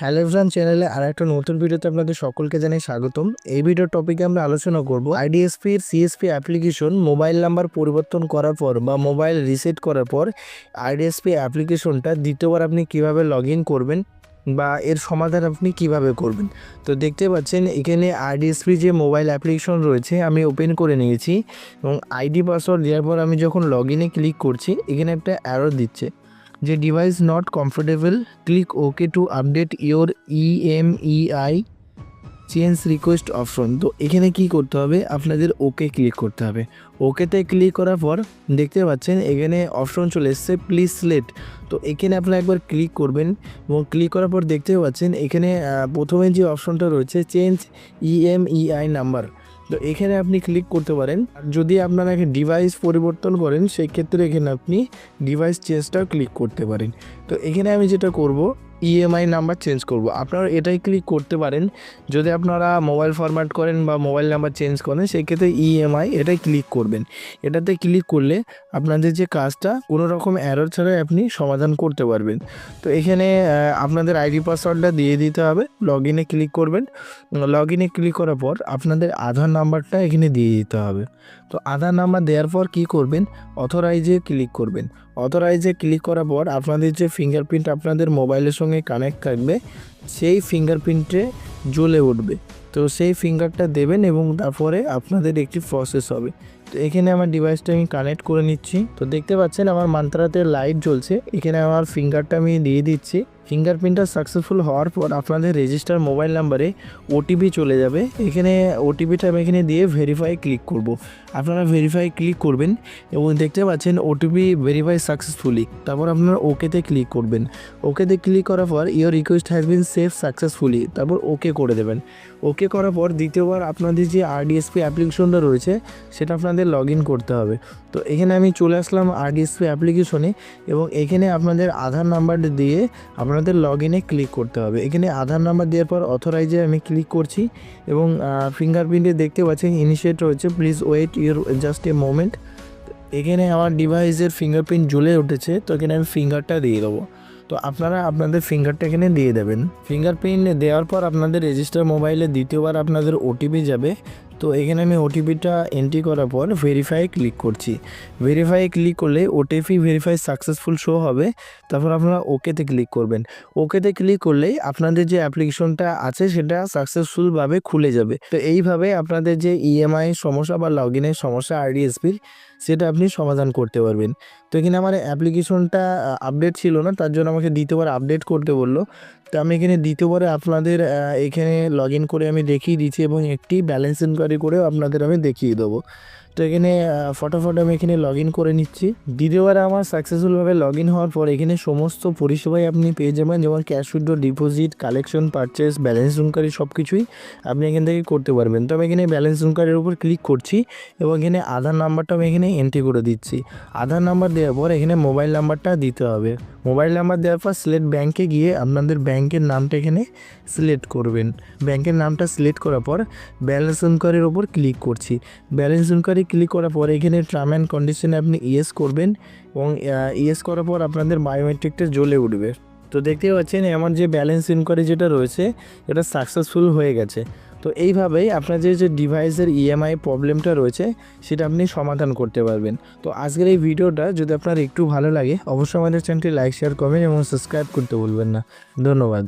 Hello everyone চ্যানেলে আর একটা নতুন ভিডিওতে আপনাদের সকলকে জানাই স্বাগতম। এই ভিডিওর টপিকে আমরা আলোচনা করব আইডিএসপির সিএসপি অ্যাপ্লিকেশন মোবাইল নাম্বার পরিবর্তন করার পর বা মোবাইল রিসেট করার পর আইডিএসপি অ্যাপ্লিকেশনটা দ্বিতীয়বার আপনি কীভাবে লগ করবেন বা এর সমাধান আপনি কীভাবে করবেন। তো দেখতে পাচ্ছেন, এখানে আইডিএসপি যে মোবাইল অ্যাপ্লিকেশন রয়েছে, আমি ওপেন করে নিয়েছি এবং আইডি পাসওয়ার্ড দেওয়ার পর আমি যখন লগ ইনে ক্লিক করছি, এখানে একটা অ্যারো দিচ্ছে। যে device not comfortable click okay to update your IMEI change request option তো এখানে কি করতে হবে? আপনাদের ওকে ক্লিক করতে হবে। ওকেতে ক্লিক করার পর দেখতে পাচ্ছেন এখানে অপশন চলে এসছে প্লিজ সিলেক্ট তো এখানে আপনারা একবার ক্লিক করবেন এবং ক্লিক করার পর দেখতে পাচ্ছেন এখানে প্রথমে যে অপশনটা রয়েছে চেঞ্জ ইএমইআই নাম্বার তো এখানে আপনি ক্লিক করতে পারেন। আর যদি আপনারা ডিভাইস পরিবর্তন করেন সেই ক্ষেত্রে এখানে আপনি ডিভাইস চেঞ্জটাও ক্লিক করতে পারেন। তো এখানে আমি যেটা করব ইএমআই নাম্বার চেঞ্জ করব। আপনারা এটাই ক্লিক করতে পারেন। যদি আপনারা মোবাইল ফরম্যাট করেন বা মোবাইল নাম্বার চেঞ্জ করেন, সেক্ষেত্রে ইএমআই এটাই ক্লিক করবেন। এটাতে ক্লিক করলে আপনাদের যে কাজটা, কোনো রকম অ্যারোর ছাড়াই আপনি সমাধান করতে পারবেন। তো এখানে আপনাদের আইডি পাসওয়ার্ডটা দিয়ে দিতে হবে। লগ ইনে ক্লিক করবেন। লগ ইনে ক্লিক করার পর আপনাদের আধার নাম্বারটা এখানে দিয়ে দিতে হবে। তো আধার নাম্বার দেওয়ার পর কি করবেন? অথরাইজে ক্লিক করবেন। অথরাইজে ক্লিক করার পর আপনাদের যে ফিঙ্গারপ্রিন্ট আপনাদের মোবাইলের সঙ্গে কানেক্ট থাকবে, সেই ফিঙ্গারপ্রিন্টে জ্বলে উঠবে। তো সেই ফিঙ্গারটা দেবেন এবং তারপরে আপনাদের একটি প্রসেস হবে। তো এখানে আমার ডিভাইসটা আমি কানেক্ট করে নিচ্ছি। তো দেখতে পাচ্ছেন আমার মান্ত্রাতে লাইট জ্বলছে। এখানে আমার ফিঙ্গারটা আমি দিয়ে দিচ্ছি। ফিঙ্গারপ্রিন্টটা সাকসেসফুল হওয়ার পর আপনাদের রেজিস্টার মোবাইল নাম্বারে ওটিপি চলে যাবে। এখানে ওটিপিটা আমি এখানে দিয়ে ভেরিফাই ক্লিক করব। আপনারা ভেরিফাই ক্লিক করবেন এবং দেখতে পাচ্ছেন ওটিপি ভেরিফাই সাকসেসফুলি তারপর আপনারা ওকেতে ক্লিক করবেন। ওকেতে ক্লিক করার পর your request has been save successfully তারপর ওকে করে দেবেন। ওকে করার পর দ্বিতীয়বার আপনাদের যে আরডিএসপি অ্যাপ্লিকেশনটা রয়েছে, সেটা আপনাদের লগ করতে হবে। তো এখানে আমি চলে আসলাম আরডিএসপি অ্যাপ্লিকেশনে এবং এখানে আপনাদের আধার নাম্বার দিয়ে আপনাদের লগ ইনে ক্লিক করতে হবে। এখানে আধার নাম্বার দেওয়ার পর অথরাইজে আমি ক্লিক করছি এবং ফিঙ্গারপ্রিন্টে দেখতে পাচ্ছেন ইনিশিয়েট রয়েছে। Please wait your just a moment এখানে আমার ডিভাইসের ফিঙ্গারপ্রিন্ট জ্বলে উঠেছে, তো এখানে আমি ফিঙ্গারটা দিয়ে দেবো। তো আপনারা আপনাদের ফিঙ্গারটা এখানে দিয়ে দেবেন। ফিঙ্গারপ্রিন্ট দেওয়ার পর আপনাদের রেজিস্টার মোবাইলে দ্বিতীয়বার আপনাদের ওটিপি যাবে। তো এখানে আমি ওটিপিটা এন্ট্রি করার পর ভেরিফাই ক্লিক করছি। ভেরিফাই ক্লিক করলে ওটিপি ভেরিফাই সাকসেসফুল শো হবে। তারপর আপনারা ওকেতে ক্লিক করবেন। ওকেতে ক্লিক করলেই আপনাদের যে অ্যাপ্লিকেশনটা আছে সেটা সাকসেসফুলভাবে খুলে যাবে। তো এইভাবে আপনাদের যে ইএমআই সমস্যা বা লগ ইনের সমস্যা আইডিএসপির সেটা আপনি সমাধান করতে পারবেন। তো এখানে আমার অ্যাপ্লিকেশনটা আপডেট ছিল না, তার জন্য আমাকে দ্বিতীয়বার আপডেট করতে বলল। তো আমি এখানে দ্বিতীয়বারে আপনাদের এখানে লগ করে আমি দেখিয়ে দিচ্ছি এবং একটি ব্যালেন্স ইনকোয়ারি করেও আপনাদের আমি দেখিয়ে দেবো। তো এখানে ফটাফট আমি এখানে লগ ইন করে নিচ্ছি। দ্বিতীয়বার আমার সাকসেসফুলভাবে লগ ইন হওয়ার পর এখানে সমস্ত পরিষেবাই আপনি পেয়ে যাবেন, যেমন cash withdraw deposit collection purchase balance enquiry সব কিছুই আপনি এখান থেকে করতে পারবেন। তো আমি এখানে ব্যালেন্স ইনকোয়ারির উপর ক্লিক করছি এবং এখানে আধার নাম্বারটা আমি এখানে এন্ট্রি করে দিচ্ছি। আধার নাম্বার দেওয়ার পর এখানে মোবাইল নাম্বারটা দিতে হবে। মোবাইল নাম্বার দেওয়ার পর সিলেক্ট ব্যাংকে গিয়ে আপনাদের ব্যাংকের নামটা এখানে সিলেক্ট করবেন। ব্যাংকের নামটা সিলেক্ট করার পর ব্যালেন্স ইনকোয়ারির উপর ক্লিক করছি। ব্যালেন্স ইনকোয়ারি ক্লিক করার পর এখানে টার্ম অ্যান্ড কন্ডিশনে আপনি ইয়েস করবেন এবং ইয়েস করার পর আপনাদের বায়োমেট্রিকটা জ্বলে উঠবে। তো দেখতেই পাচ্ছেন আমার যে ব্যালেন্স ইনকোয়ারি যেটা রয়েছে, এটা সাকসেসফুল হয়ে গেছে। তো এইভাবেই আপনার যে যে ডিভাইসের ইএমআই প্রবলেমটা রয়েছে, সেটা আপনি সমাধান করতে পারবেন। তো আজকের এই ভিডিওটা যদি আপনার একটু ভালো লাগে, অবশ্যই আমাদের চ্যানেলটি লাইক শেয়ার কমেন্ট এবং সাবস্ক্রাইব করতে ভুলবেন না। ধন্যবাদ।